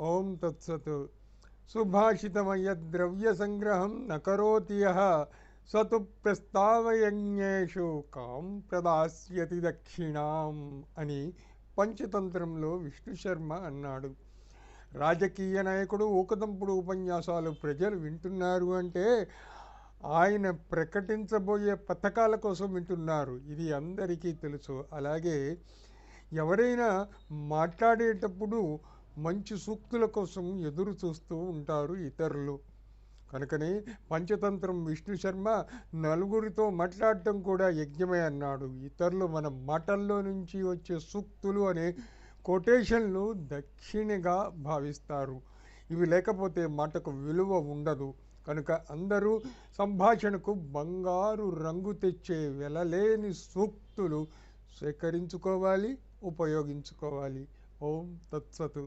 ఓం తత్సత్. సుభాషితమయ ద్రవ్య సంగ్రహం నకరోతి యః. సతు ప్రస్తావయజ్ఞేషు కాం ప్రదాస్యతి దక్షిణాం అని పంచతంత్రంలో విష్ణు శర్మ అన్నాడు. రాజకీయ నాయకుడు ఊకదంపుడు ఉపన్యాసాలు ప్రజలు వింటున్నారు అంటే ఆయన ప్రకటించబోయే పథకాల కోసం వింటున్నారు. ఇది అందరికీ తెలుసు. అలాగే ఎవరైనా మాట్లాడేటప్పుడు మంచి సూక్తుల కోసం ఎదురు చూస్తూ ఉంటారు ఇతరులు. కనుకనే పంచతంత్రం విష్ణు శర్మ నలుగురితో మాట్లాడటం కూడా యజ్ఞమే అన్నాడు. ఇతరులు మన మాటల్లో నుంచి వచ్చే సూక్తులు అనే కొటేషన్లు దక్షిణగా భావిస్తారు. ఇవి లేకపోతే మాటకు విలువ ఉండదు. కనుక అందరూ సంభాషణకు బంగారు రంగు తెచ్చే వెలలేని సూక్తులు సేకరించుకోవాలి ఉపయోగించుకోవాలి. ఓం తత్సతు.